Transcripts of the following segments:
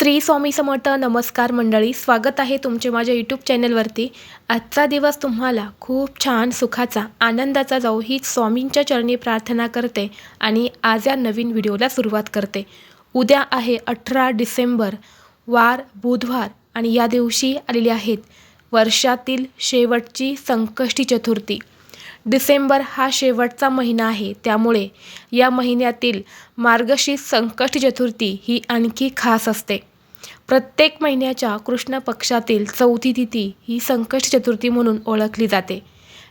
श्री स्वामी समर्थ नमस्कार मंडळी स्वागत आहे तुमचे माझ्या यूट्यूब चॅनलवरती. आजचा दिवस तुम्हाला खूप छान सुखाचा आनंदाचा जाऊ ही स्वामींच्या चरणी प्रार्थना करते आणि आज या नवीन व्हिडिओला सुरुवात करते. उद्या आहे अठरा डिसेंबर वार बुधवार आणि या दिवशी आलेली आहेत वर्षातील शेवटची संकष्टी चतुर्थी. डिसेंबर हा शेवटचा महिना आहे त्यामुळे या महिन्यातील मार्गशीर्ष संकष्टी चतुर्थी ही आणखी खास असते. प्रत्येक महिन्याच्या कृष्ण पक्षातील चौथी तिथी ही संकष्ट चतुर्थी म्हणून ओळखली जाते.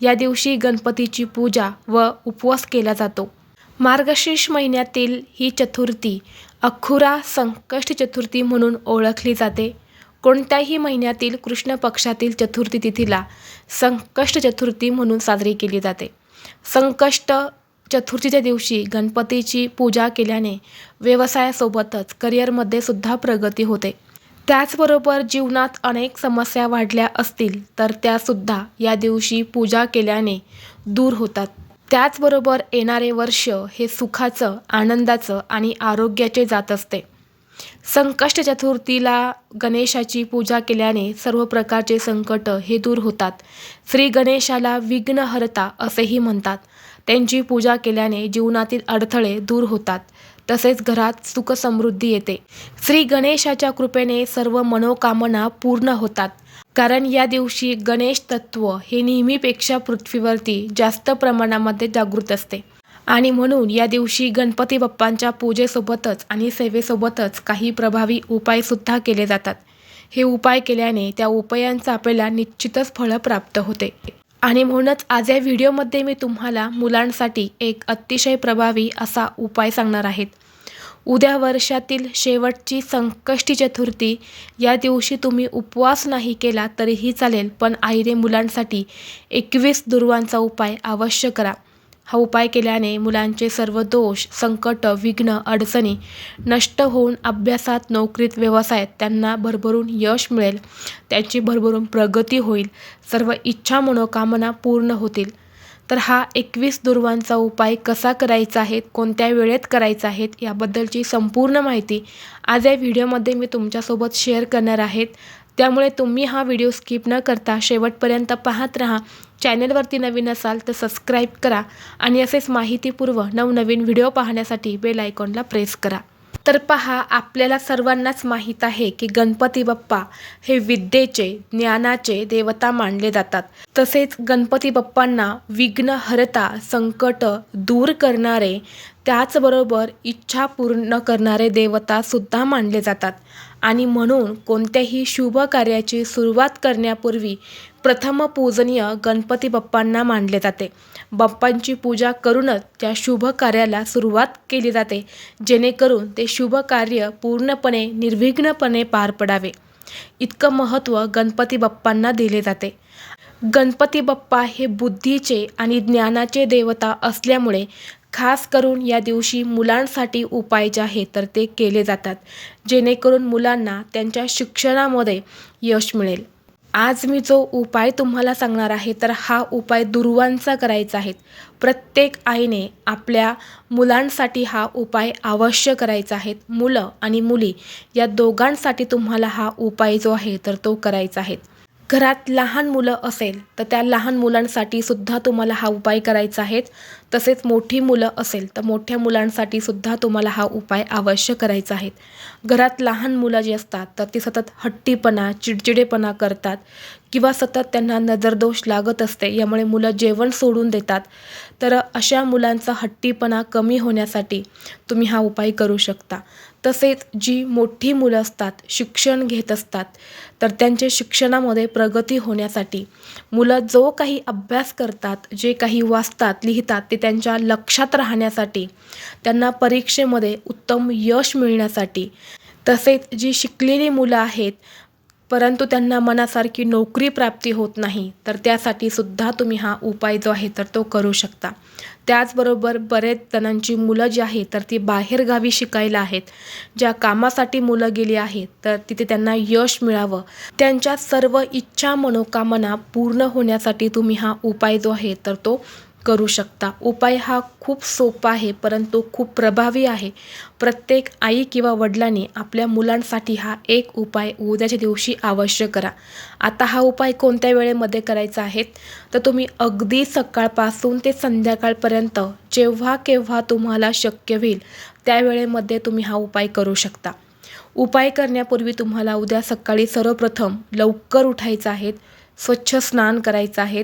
या दिवशी गणपतीची पूजा व उपवास केला जातो. मार्गशीर्ष महिन्यातील ही चतुर्थी अखुरा संकष्ट चतुर्थी म्हणून ओळखली जाते. कोणत्याही महिन्यातील कृष्ण पक्षातील चतुर्थी तिथीला संकष्ट चतुर्थी म्हणून साजरी केली जाते. संकष्ट चतुर्थीच्या दिवशी गणपतीची पूजा केल्याने व्यवसायासोबतच करिअरमध्ये सुद्धा प्रगती होते. त्याचबरोबर जीवनात अनेक समस्या वाढल्या असतील तर त्यासुद्धा या दिवशी पूजा केल्याने दूर होतात. त्याचबरोबर येणारे वर्ष हे सुखाचं आनंदाचं आणि आरोग्याचे जात असते. संकष्ट चतुर्थीला गणेशाची पूजा केल्याने सर्व प्रकारचे संकट हे दूर होतात. श्री गणेशाला विघ्नहर्ता असेही म्हणतात. त्यांची पूजा केल्याने जीवनातील अडथळे दूर होतात. तसेच घरात सुखसमृद्धी येते. श्री गणेशाच्या कृपेने सर्व मनोकामना पूर्ण होतात. कारण या दिवशी गणेश तत्व हे नेहमीपेक्षा पृथ्वीवरती जास्त प्रमाणामध्ये जागृत असते. आणि म्हणून या दिवशी गणपती बाप्पांच्या पूजेसोबतच आणि सेवेसोबतच काही प्रभावी उपायसुद्धा केले जातात. हे उपाय केल्याने त्या उपायांचं आपल्याला निश्चितच फळं प्राप्त होते. आणि म्हणूनच आज या व्हिडिओमध्ये मी तुम्हाला मुलांसाठी एक अतिशय प्रभावी असा उपाय सांगणार आहेत उद्या वर्षातील शेवटची संकष्टी चतुर्थी या दिवशी तुम्ही उपवास नाही केला तरीही चालेल पण आईने मुलांसाठी एकवीस दुर्वांचा उपाय अवश्य करा. हा उपाय केल्याने मुलांचे सर्व दोष संकट विघ्न अडचणी नष्ट होऊन अभ्यासात नोकरीत व्यवसायात त्यांना भरभरून यश मिळेल. त्यांची भरभरून प्रगती होईल. सर्व इच्छा मनोकामना पूर्ण होतील. तर हा एकवीस दुर्वांचा उपाय कसा करायचा आहे कोणत्या वेळेत करायचा आहे याबद्दलची संपूर्ण माहिती आज या व्हिडिओमध्ये मी तुमच्यासोबत शेअर करणार आहेत त्यामुळे तुम्ही हा व्हिडिओ स्किप न करता शेवटपर्यंत पाहत राहा. चॅनलवरती नवीन असाल तर सबस्क्राईब करा आणि असेच माहितीपूर्व नवनवीन व्हिडिओ पाहण्यासाठी बेल आयकॉनला प्रेस करा. तर पहा आपल्याला सर्वांनाच माहीत आहे की गणपती बाप्पा हे विद्येचे ज्ञानाचे देवता मानले जातात. तसेच गणपती बाप्पांना विघ्नहरता संकट दूर करणारे त्याचबरोबर इच्छा पूर्ण करणारे देवतासुद्धा मानले जातात. आणि म्हणून कोणत्याही शुभ कार्याची सुरुवात करण्यापूर्वी प्रथम पूजनीय गणपती बाप्पांना मानले जाते. बाप्पांची पूजा करूनच त्या शुभ कार्याला सुरुवात केली जाते. जेणेकरून ते शुभ कार्य पूर्णपणे निर्विघ्नपणे पार पडावे. इतकं महत्त्व गणपती बाप्पांना दिले जाते. गणपती बाप्पा हे बुद्धीचे आणि ज्ञानाचे देवता असल्यामुळे खास करून या दिवशी मुलांसाठी उपाय जे आहेत तर ते केले जातात. जेणेकरून मुलांना त्यांच्या शिक्षणामध्ये यश मिळेल. आज मी जो उपाय तुम्हाला सांगणार आहे तर हा उपाय दुर्वांचा करायचा आहे. प्रत्येक आईने आपल्या मुलांसाठी हा उपाय अवश्य करायचा आहे. मुलं आणि मुली या दोघांसाठी तुम्हाला हा उपाय जो आहे तर तो करायचा आहे. घरात लहान मुलं असेल तर त्या लहान मुलांसाठी सुद्धा तुम्हाला हा उपाय करायचा आहे. तसेच मोठी मुलं असेल तर मोठ्या मुलांसाठी सुद्धा तुम्हाला हा उपाय अवश्य करायचा आहे. घरात लहान मुलं जी असतात तर ती सतत हट्टीपणा चिडचिडेपणा करतात किंवा सतत त्यांना नजरदोष लागत असते. यामुळे मुलं जेवण सोडून देतात. तर अशा मुलांचा हट्टीपणा कमी होण्यासाठी तुम्ही हा उपाय करू शकता. तसेच जी मोठी मुलं असतात शिक्षण घेत असतात तर त्यांचे शिक्षणामध्ये प्रगती होण्यासाठी मुलं जो काही अभ्यास करतात जे काही वाचतात लिहितात ते त्यांच्या लक्षात राहण्यासाठी त्यांना परीक्षेमध्ये उत्तम यश मिळण्यासाठी. तसेच जी शिकलेली मुलं आहेत परंतु त्यांना मनासारखी नोकरी प्राप्ती होत नाही तर त्यासाठी सुद्धा तुम्ही हा उपाय जो आहे तर तो करू शकता. त्याचबरोबर बरेच जणांची मुलं जी आहेत तर ती बाहेरगावी शिकायला आहेत. ज्या कामासाठी मुलं गेली आहेत तर तिथे त्यांना यश मिळावं. त्यांच्या सर्व इच्छा मनोकामना पूर्ण होण्यासाठी तुम्ही हा उपाय जो आहे तर तो करू शकता. उपाय हा खूप सोपा आहे परंतु खूप प्रभावी आहे. प्रत्येक आई किंवा वडिलांनी आपल्या मुलांसाठी हा एक उपाय उद्याच्या दिवशी अवश्य करा. आता हा उपाय कोणत्या वेळेमध्ये करायचा आहे? तर तुम्ही अगदी सकाळपासून ते संध्याकाळपर्यंत जेव्हा केव्हा तुम्हाला शक्य होईल त्या वेळेमध्ये तुम्ही हा उपाय करू शकता. उपाय करण्यापूर्वी तुम्हाला उद्या सकाळी सर्वप्रथम लवकर उठायचं आहे स्वच्छ स्नान करायचं आहे.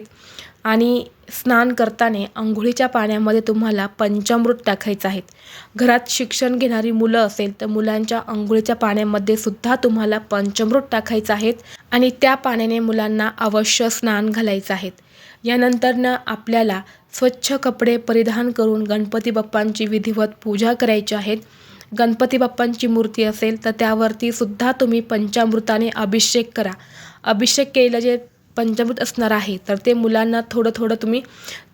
आणि स्नान करताना अंघोळीच्या पाण्यामध्ये तुम्हाला पंचामृत टाकायचं आहे घरात शिक्षण घेणारी मुलं असेल तर मुलांच्या अंघोळीच्या पाण्यामध्ये सुद्धा तुम्हाला पंचामृत टाकायचं आहेत आणि त्या पाण्याने मुलांना अवश्य स्नान घालायचं आहे यानंतरनं आपल्याला स्वच्छ कपडे परिधान करून गणपती बाप्पांची विधिवत पूजा करायची आहेत. गणपती बाप्पांची मूर्ती असेल तर त्यावरती सुद्धा तुम्ही पंचामृताने अभिषेक करा. अभिषेक केलं जे पंचामृत असणार आहे तर ते मुलांना थोडं थोडं तुम्ही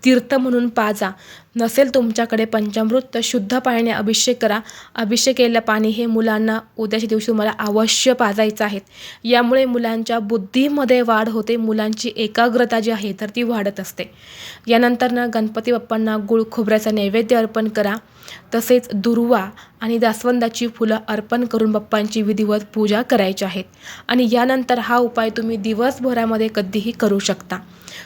तीर्थ म्हणून पाजा. नसेल तुमच्याकडे पंचामृत तर शुद्ध पाण्याने अभिषेक करा. अभिषेक केलेलं पाणी हे मुलांना उद्याच्या दिवशी तुम्हाला अवश्य पाजायचं आहे. यामुळे मुलांच्या बुद्धीमध्ये वाढ होते मुलांची एकाग्रता जी आहे तर ती वाढत असते. यानंतरनं गणपती बाप्पांना गुळ खोबऱ्याचा नैवेद्य अर्पण करा. तसेच दुर्वा आणि जास्वंदाची फुलं अर्पण करून बाप्पांची विधिवत पूजा करायची आहेत. आणि यानंतर हा उपाय तुम्ही दिवसभरामध्ये कधीही करू शकता.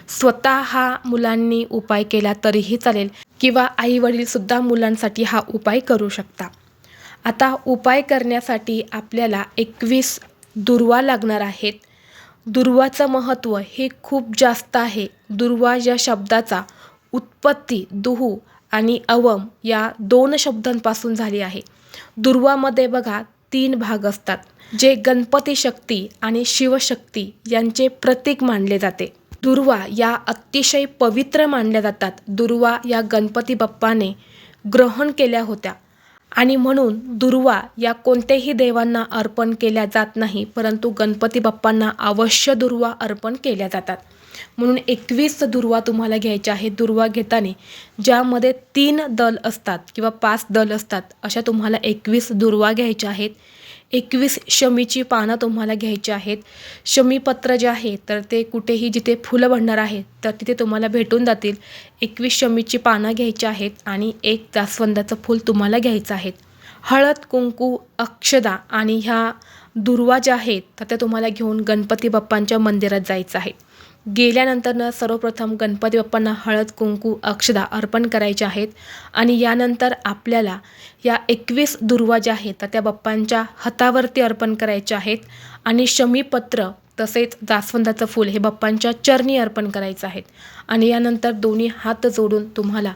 स्वतः हा मुलांनी उपाय केला तरीही चालेल किंवा आईवडीलसुद्धा मुलांसाठी हा उपाय करू शकता. आता उपाय करण्यासाठी आपल्याला एकवीस दुर्वा लागणार आहेत. दुर्वाचं महत्त्व हे खूप जास्त आहे. दुर्वा या शब्दाचा उत्पत्ती दुहू आणि अवम या दोन शब्दांपासून झाली आहे. दुर्वामध्ये बघा तीन भाग असतात जे गणपती शक्ती आणि शिवशक्ती यांचे प्रतीक मानले जाते. दुर्वा या अतिशय पवित्र मानल्या जातात. दुर्वा या गणपती बाप्पाने ग्रहण केल्या होत्या. आणि म्हणून दुर्वा या कोणत्याही देवांना अर्पण केल्या जात नाही परंतु गणपती बाप्पांना अवश्य दुर्वा अर्पण केल्या जातात. म्हणून एकवीस दुर्वा तुम्हाला घ्यायच्या आहेत. दुर्वा घेताना ज्यामध्ये तीन दल असतात किंवा पाच दल असतात अशा तुम्हाला एकवीस दुर्वा घ्यायच्या आहेत. एकवीस शमीची पानं तुम्हाला घ्यायची आहेत. शमीपत्र जे आहे तर ते कुठेही जिथे फुलं भरणार आहेत तर तिथे तुम्हाला भेटून जातील. एकवीस शमीची पानं घ्यायची आहेत आणि एक जास्वंदाचं फूल तुम्हाला घ्यायचं आहे हळद कुंकू अक्षदा आणि ह्या दुर्वा ज्या आहेत तर त्या तुम्हाला घेऊन गणपती बाप्पांच्या मंदिरात जायचं आहे. गेल्यानंतरनं सर्वप्रथम गणपती बाप्पांना हळद कुंकू अक्षदा अर्पण करायचे आहेत आणि यानंतर आपल्याला या एकवीस दुर्वा ज्या आहेत तर त्या बाप्पांच्या हातावरती अर्पण करायच्या आहेत. आणि शमीपत्र तसेच जास्वंदाचं फूल हे बाप्पांच्या चरणी अर्पण करायचं आहे आणि यानंतर दोन्ही हात जोडून तुम्हाला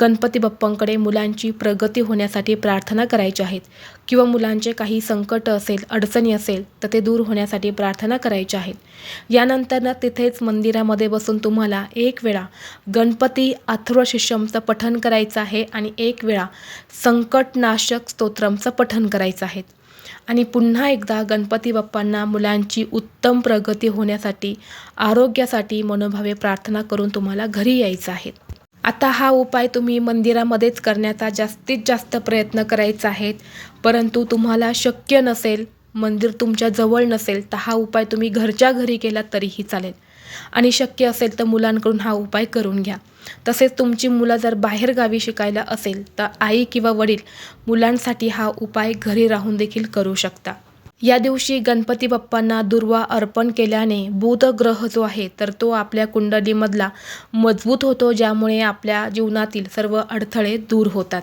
गणपती बाप्पांकडे मुलांची प्रगती होण्यासाठी प्रार्थना करायची आहेत. किंवा मुलांचे काही संकट असेल अडचणी असेल तर ते दूर होण्यासाठी प्रार्थना करायच्या आहेत. यानंतरनं तिथेच मंदिरामध्ये बसून तुम्हाला एक वेळा गणपती अथर्वशिष्यमचं पठन पठण करायचं आहे आणि एक वेळा संकटनाशक स्तोत्रमचं पठण करायचं आहे. आणि पुन्हा एकदा गणपती बाप्पांना मुलांची उत्तम प्रगती होण्यासाठी आरोग्यासाठी मनोभावे प्रार्थना करून तुम्हाला घरी यायचं आहे. आता हा उपाय तुम्ही मंदिरामध्येच करण्याचा जास्तीत जास्त प्रयत्न करायचा आहे. परंतु तुम्हाला शक्य नसेल मंदिर तुमच्या जवळ नसेल तर हा उपाय तुम्ही घरच्या घरी केला तरीही चालेल. आणि शक्य असेल तर मुलांकडून हा उपाय करून घ्या. तसेच तुमची मुलं जर बाहेर गावी शिकायला असेल तर आई किंवा वडील मुलांसाठी हा उपाय घरी राहून देखील करू शकता. या दिवशी गणपती बाप्पांना दुर्वा अर्पण केल्याने बुध ग्रह जो आहे तर तो आपल्या कुंडलीमधला मजबूत होतो ज्यामुळे आपल्या जीवनातील सर्व अडथळे दूर होतात.